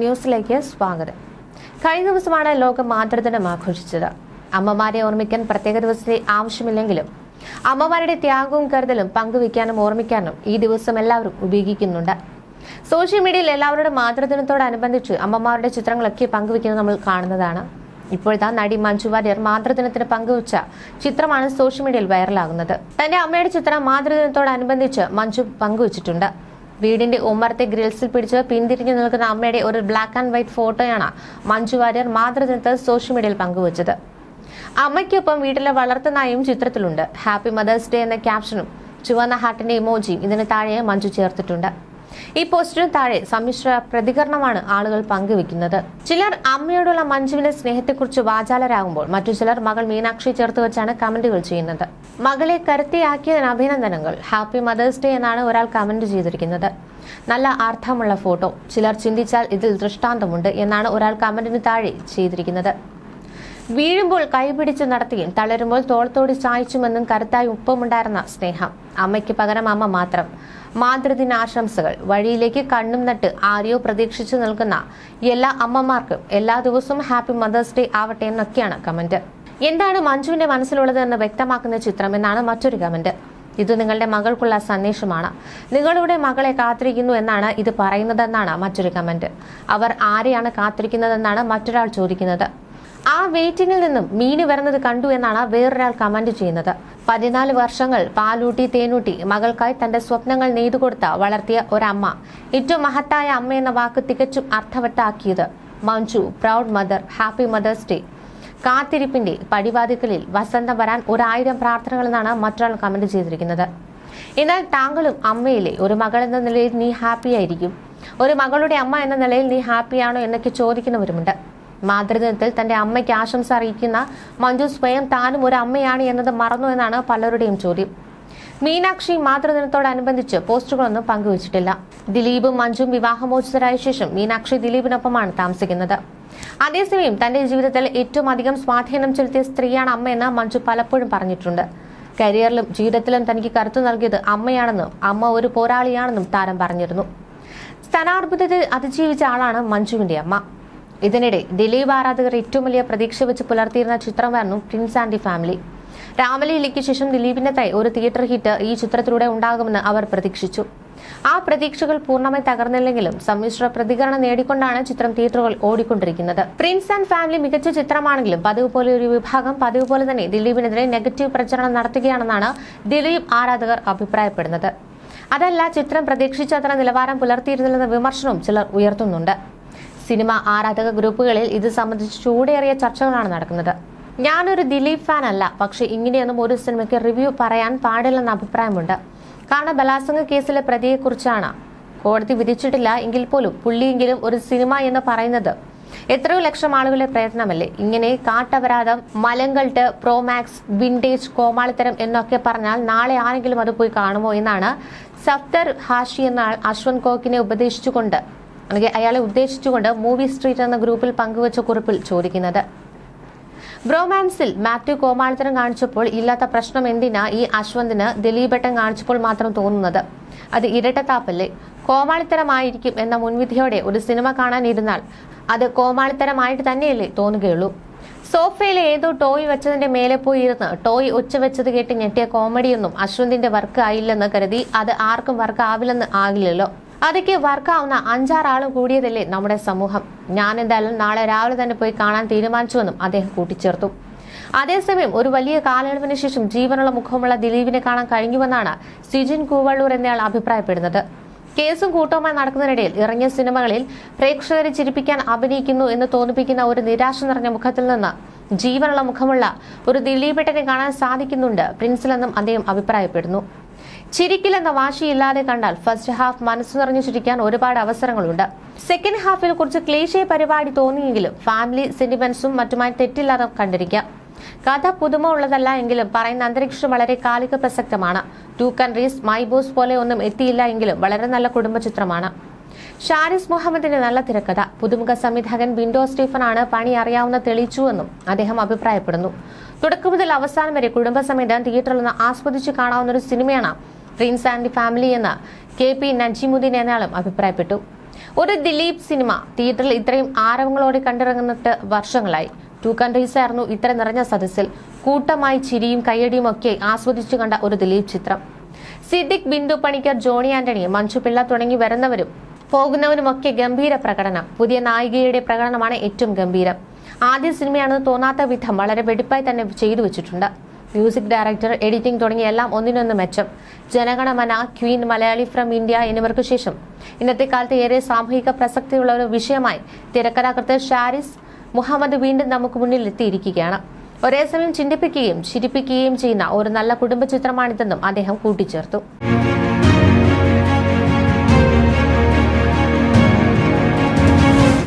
ന്യൂസിലേക്ക് സ്വാഗതം. കഴിഞ്ഞ ദിവസമാണ് ലോക മാതൃദിനം ആഘോഷിച്ചത്. അമ്മമാരെ ഓർമ്മിക്കാൻ പ്രത്യേക ദിവസത്തെ ആവശ്യമില്ലെങ്കിലും അമ്മമാരുടെ ത്യാഗവും കരുതലും പങ്കുവയ്ക്കാനും ഓർമ്മിക്കാനും ഈ ദിവസം എല്ലാവരും ഉപയോഗിക്കുന്നുണ്ട്. സോഷ്യൽ മീഡിയയിൽ എല്ലാവരുടെ മാതൃദിനത്തോടനുബന്ധിച്ച് അമ്മമാരുടെ ചിത്രങ്ങളൊക്കെ പങ്കുവയ്ക്കുന്നത് നമ്മൾ കാണുന്നതാണ്. ഇപ്പോഴത്തെ നടി മഞ്ജു വാര്യർ മാതൃദിനത്തിന് പങ്കുവച്ച ചിത്രമാണ് സോഷ്യൽ മീഡിയയിൽ വൈറലാകുന്നത്. തന്റെ അമ്മയുടെ ചിത്രം മാതൃദിനത്തോടനുബന്ധിച്ച് മഞ്ജു പങ്കുവച്ചിട്ടുണ്ട്. വീടിന്റെ ഉമ്മറത്തെ ഗ്രിൽസിൽ പിടിച്ച് പിന്തിരിഞ്ഞു നിൽക്കുന്ന അമ്മയുടെ ഒരു ബ്ലാക്ക് ആൻഡ് വൈറ്റ് ഫോട്ടോയാണ് മഞ്ജു വാര്യർ മാതൃദിനത്തിൽ സോഷ്യൽ മീഡിയയിൽ പങ്കുവച്ചത്. അമ്മയ്ക്കൊപ്പം വീട്ടിലെ വളർത്തുനായും ചിത്രത്തിലുണ്ട്. ഹാപ്പി മദേഴ്സ് ഡേ എന്ന ക്യാപ്ഷനും ചുവന്ന ഹാർട്ടിന്റെ ഇമോജിയും ഇതിന് താഴെ മഞ്ജു ചേർത്തിട്ടുണ്ട്. ഈ പോസ്റ്റിന് താഴെ സമ്മിശ്ര പ്രതികരണമാണ് ആളുകൾ പങ്കുവെക്കുന്നത് ചിലർ അമ്മയോടുള്ള മഞ്ജുവിന്റെ സ്നേഹത്തെക്കുറിച്ച് വാചാലരാകുമ്പോൾ മറ്റു ചിലർ മകൾ മീനാക്ഷി ചേർത്ത് വെച്ചാണ് കമന്റുകൾ ചെയ്യുന്നത്. മകളെ കരുത്തിയാക്കിയതിന് അഭിനന്ദനങ്ങൾ. ഹാപ്പി മദേഴ്സ് ഡേ എന്നാണ് ഒരാൾ കമന്റ് ചെയ്തിരിക്കുന്നത്. നല്ല അർത്ഥമുള്ള ഫോട്ടോ. ചിലർ ചിന്തിച്ചാൽ ഇതിൽ ദൃഷ്ടാന്തമുണ്ട് എന്നാണ് ഒരാൾ കമന്റിന് താഴെ ചെയ്തിരിക്കുന്നത്. വീഴുമ്പോൾ കൈപിടിച്ച് നടത്തിയും തളരുമ്പോൾ തോളത്തോട് ചായച്ചുമെന്നും കരുത്തായി ഉപ്പമുണ്ടായിരുന്ന സ്നേഹം. അമ്മയ്ക്ക് പകരം അമ്മ മാത്രം. മാതൃദിന ആശംസകൾ. വഴിയിലേക്ക് കണ്ണും നട്ട് ആരെയോ പ്രതീക്ഷിച്ചു നിൽക്കുന്ന എല്ലാ അമ്മമാർക്കും എല്ലാ ദിവസവും ഹാപ്പി മദേഴ്സ് ഡേ ആവട്ടെ എന്നൊക്കെയാണ് കമന്റ്. എന്താണ് മഞ്ജുവിന്റെ മനസ്സിലുള്ളത് എന്ന് വ്യക്തമാക്കുന്ന ചിത്രം എന്നാണ് മറ്റൊരു കമന്റ്. ഇത് നിങ്ങളുടെ മകൾക്കുള്ള സന്ദേശമാണ്. നിങ്ങളുടെ മകളെ കാത്തിരിക്കുന്നു എന്നാണ് ഇത് പറയുന്നതെന്നാണ് മറ്റൊരു കമന്റ്. അവർ ആരെയാണ് കാത്തിരിക്കുന്നതെന്നാണ് മറ്റൊരാൾ ചോദിക്കുന്നത്. ആ വെയിറ്റിംഗിൽ നിന്നും മീന് വരുന്നത് കണ്ടു എന്നാണ് വേറൊരാൾ കമന്റ് ചെയ്യുന്നത്. പതിനാല് വർഷങ്ങൾ പാലൂട്ടി തേനൂട്ടി മകൾക്കായി തന്റെ സ്വപ്നങ്ങൾ നെയ്തു കൊടുത്ത വളർത്തിയ ഒരമ്മ. ഏറ്റവും മഹത്തായ അമ്മ എന്ന വാക്ക് തികച്ചും അർത്ഥവട്ടാക്കിയത് Manju proud mother happy mother's day. കാത്തിരിപ്പിന്റെ പടിവാതിക്കലിൽ വസന്തം വരാൻ ഒരായിരം പ്രാർത്ഥനകൾ എന്നാണ് മറ്റൊരാൾ കമന്റ് ചെയ്തിരിക്കുന്നത്. എന്നാൽ താങ്കളും അമ്മയിലെ ഒരു മകൾ എന്ന നിലയിൽ നീ ഹാപ്പിയായിരിക്കും ഒരു മകളുടെ അമ്മ എന്ന നിലയിൽ നീ ഹാപ്പിയാണോ എന്നൊക്കെ ചോദിക്കുന്നവരുമുണ്ട്. മാതൃദിനത്തിൽ തന്റെ അമ്മയ്ക്ക് ആശംസ അറിയിക്കുന്ന മഞ്ജു സ്വയം താനും ഒരു അമ്മയാണ് എന്നത് മറന്നു എന്നാണ് പലരുടെയും ചോദ്യം. മീനാക്ഷി മാതൃദിനത്തോടനുബന്ധിച്ച് പോസ്റ്റുകളൊന്നും പങ്കുവച്ചിട്ടില്ല. ദിലീപും മഞ്ജുവും വിവാഹമോചിതരായ ശേഷം മീനാക്ഷി ദിലീപിനൊപ്പമാണ് താമസിക്കുന്നത്. അതേസമയം തന്റെ ജീവിതത്തിൽ ഏറ്റവും അധികം സ്വാധീനം ചെലുത്തിയ സ്ത്രീയാണ് അമ്മയെന്ന് മഞ്ജു പലപ്പോഴും പറഞ്ഞിട്ടുണ്ട്. കരിയറിലും ജീവിതത്തിലും തനിക്ക് കരുത്തു നൽകിയത് അമ്മയാണെന്നും അമ്മ ഒരു പോരാളിയാണെന്നും താരം പറഞ്ഞിരുന്നു. സ്ഥാനാർബുദത്തിൽ അതിജീവിച്ച ആളാണ് മഞ്ജുവിന്റെ അമ്മ. ഇതിനിടെ ദിലീപ് ആരാധകർ ഏറ്റവും വലിയ പ്രതീക്ഷ വെച്ച് പുലർത്തിയിരുന്ന ചിത്രമായിരുന്നു പ്രിൻസ് ആൻഡ് ദി ഫാമിലി രാമലീലയ്ക്ക് ശേഷം ദിലീപിന്റെ തൈ ഒരു തിയേറ്റർ ഹിറ്റ് ഈ ചിത്രത്തിലൂടെ ഉണ്ടാകുമെന്ന് അവർ പ്രതീക്ഷിച്ചു. ആ പ്രതീക്ഷകൾ പൂർണമായി തകർന്നില്ലെങ്കിലും സമ്മിശ്ര പ്രതികരണം നേടിക്കൊണ്ടാണ് ചിത്രം തിയേറ്ററുകൾ ഓടിക്കൊണ്ടിരിക്കുന്നത്. പ്രിൻസ് ആൻഡ് ഫാമിലി മികച്ച ചിത്രമാണെങ്കിലും പതിവ് പോലെ ഒരു വിഭാഗം പതിവ് പോലെ തന്നെ ദിലീപിനെതിരെ നെഗറ്റീവ് പ്രചരണം നടത്തുകയാണെന്നാണ് ദിലീപ് ആരാധകർ അഭിപ്രായപ്പെടുന്നത്. അതല്ല ചിത്രം പ്രതീക്ഷിച്ചത്ര നിലവാരം പുലർത്തിയിരുന്നില്ലെന്ന വിമർശനവും ചിലർ ഉയർത്തുന്നുണ്ട്. സിനിമ ആരാധക ഗ്രൂപ്പുകളിൽ ഇത് സംബന്ധിച്ച് ചൂടേറിയ ചർച്ചകളാണ് നടക്കുന്നത്. ഞാനൊരു ദിലീപ് ഫാൻ അല്ല പക്ഷെ ഇങ്ങനെയൊന്നും ഒരു സിനിമയ്ക്ക് റിവ്യൂ പറയാൻ പാടില്ലെന്ന അഭിപ്രായമുണ്ട്. കാരണം ബലാത്സംഗ കേസിലെ പ്രതിയെക്കുറിച്ചാണ്. കോടതി വിധിച്ചിട്ടില്ല എങ്കിൽ പോലും പുള്ളിയെങ്കിലും ഒരു സിനിമ എന്ന് പറയുന്നത് എത്രയോ ലക്ഷം ആളുകളുടെ പ്രയത്നമല്ലേ? ഇങ്ങനെ കാട്ടപരാധം മലങ്കൾട്ട് പ്രോമാക്സ് വിന്റേജ് കോമാളിത്തരം എന്നൊക്കെ പറഞ്ഞാൽ നാളെ ആരെങ്കിലും അത് പോയി കാണുമോ എന്നാണ് സഫ്തർ ഹാഷി എന്ന ആൾ അശ്വന്ത് കോക്കിനെ ഉപദേശിച്ചുകൊണ്ട് അല്ലെങ്കിൽ അയാളെ ഉദ്ദേശിച്ചുകൊണ്ട് മൂവി സ്ട്രീറ്റ് എന്ന ഗ്രൂപ്പിൽ പങ്കുവച്ച കുറിപ്പിൽ ചോദിക്കുന്നത്. ബ്രോമാൻസിൽ മാത്യു കോമാളിത്തരം കാണിച്ചപ്പോൾ ഇല്ലാത്ത പ്രശ്നം എന്തിനാ ഈ അശ്വന്തിന് ദിലീപേട്ടൻ കാണിച്ചപ്പോൾ മാത്രം തോന്നുന്നത്? അത് ഇരട്ടത്താപ്പല്ലേ കോമാളിത്തരമായിരിക്കും എന്ന മുൻവിധിയോടെ ഒരു സിനിമ കാണാൻ ഇരുന്നാൽ അത് കോമാളിത്തരമായിട്ട് തന്നെയല്ലേ തോന്നുകയുള്ളൂ. സോഫയിൽ ഏതോ ടോയ് വെച്ചതിന്റെ മേലെ പോയി ഇരുന്ന് ടോയ് ഒച്ച വെച്ചത് കേട്ട് ഞെട്ടിയ കോമഡിയൊന്നും അശ്വന്തിന്റെ വർക്ക് ആയില്ലെന്ന് കരുതി അത് ആർക്കും വർക്ക് ആവില്ലെന്ന് ആകില്ലല്ലോ. അതൊക്കെ വർക്കാവുന്ന അഞ്ചാറാളും കൂടിയതല്ലേ നമ്മുടെ സമൂഹം. ഞാൻ എന്തായാലും നാളെ രാവിലെ തന്നെ പോയി കാണാൻ തീരുമാനിച്ചുവെന്നും അദ്ദേഹം കൂട്ടിച്ചേർത്തു. അതേസമയം ഒരു വലിയ കാലയളവിന് ശേഷം ജീവനുള്ള മുഖമുള്ള ദിലീപിനെ കാണാൻ കഴിഞ്ഞുവെന്നാണ് സിജിൻ കൂവള്ളൂർ എന്നയാൾ അഭിപ്രായപ്പെടുന്നത്. കേസും കൂട്ടവുമായി നടക്കുന്നതിനിടയിൽ ഇറങ്ങിയ സിനിമകളിൽ പ്രേക്ഷകരെ ചിരിപ്പിക്കാൻ അഭിനയിക്കുന്നു എന്ന് തോന്നിപ്പിക്കുന്ന ഒരു നിരാശ നിറഞ്ഞ മുഖത്തിൽ നിന്ന് ജീവനുള്ള മുഖമുള്ള ഒരു ദിലീപേട്ടനെ കാണാൻ സാധിക്കുന്നുണ്ട് പ്രിൻസിലെന്നും അദ്ദേഹം അഭിപ്രായപ്പെടുന്നു. ചിരിക്കില്ലെന്ന വാശിയില്ലാതെ കണ്ടാൽ ഫസ്റ്റ് ഹാഫ് മനസ്സ് നിറഞ്ഞു ചിരിക്കാൻ ഒരുപാട് അവസരങ്ങളുണ്ട്. സെക്കൻഡ് ഹാഫിൽ കുറച്ച് ക്ലേശയ പരിപാടി തോന്നിയെങ്കിലും ഫാമിലി സെന്റിമെന്റ്സും മറ്റുമായി തെറ്റില്ലാതെ കണ്ടിരിക്കാം. കഥ പുതുമ ഉള്ളതല്ല എങ്കിലും പറയുന്ന അന്തരീക്ഷം വളരെ കാലിക പ്രസക്തമാണ്. ടു കൺട്രീസ് മൈ ബോസ് പോലെ ഒന്നും എത്തിയില്ല എങ്കിലും വളരെ നല്ല കുടുംബ ചിത്രമാണ് ഷാരിസ് മുഹമ്മദിന്റെ നല്ല തിരക്കഥ. പുതുമുഖ സംവിധായകൻ വിൻഡോ സ്റ്റീഫനാണ് പണി അറിയാവുന്ന തെളിയിച്ചുവെന്നും അദ്ദേഹം അഭിപ്രായപ്പെടുന്നു. തുടക്കം മുതൽ അവസാനം വരെ കുടുംബസമേതം തിയേറ്ററിൽ നിന്ന് ആസ്വദിച്ച് കാണാവുന്ന ഒരു സിനിമയാണ് പ്രിൻസ് ആൻഡ് ഫാമിലി എന്ന കെ പി നജീമുദ്ദീൻ എന്നയാളും അഭിപ്രായപ്പെട്ടു. ഒരു ദിലീപ് സിനിമ തിയേറ്ററിൽ ഇത്രയും ആരവങ്ങളോടെ കണ്ടിറങ്ങുന്നിട്ട് വർഷങ്ങളായി. ടു കൺട്രീസ് ആയിരുന്നു ഇത്ര നിറഞ്ഞ സദസ്സിൽ കൂട്ടമായി ചിരിയും കയ്യടിയും ഒക്കെ ആസ്വദിച്ചു കണ്ട ഒരു ദിലീപ് ചിത്രം. സിദ്ദിഖ് ബിന്ദു പണിക്കർ ജോണി ആന്റണി മഞ്ജു പിള്ള തുടങ്ങി വരുന്നവരും പോകുന്നവരുമൊക്കെ ഗംഭീര പ്രകടനം. പുതിയ നായികയുടെ പ്രകടനമാണ് ഏറ്റവും ഗംഭീരം. ആദ്യ സിനിമയാണെന്ന് തോന്നാത്ത വിധം വളരെ വെടിപ്പായി തന്നെ ചെയ്തു വെച്ചിട്ടുണ്ട്. മ്യൂസിക് ഡയറക്ടർ എഡിറ്റിംഗ് തുടങ്ങിയ എല്ലാം ഒന്നിനൊന്ന് മെച്ചം. Janaganamana Queen Malayali from India എന്നിവർക്ക് ശേഷം. ഇന്നത്തെ കാലത്ത് ഏറെ സാമൂഹിക പ്രസക്തിയുള്ള ഒരു വിഷയമായി തിരക്കഥാകൃത്ത് ഷാരിസ് മുഹമ്മദ് വീണ്ടും നമുക്ക് മുന്നിൽ എത്തിയിരിക്കുകയാണ്. ഒരേസമയം ചിന്തിപ്പിക്കുകയും ചിരിപ്പിക്കുകയും ചെയ്യുന്ന ഒരു നല്ല കുടുംബ ചിത്രമാണിതെന്നും അദ്ദേഹം കൂട്ടിച്ചേർത്തു.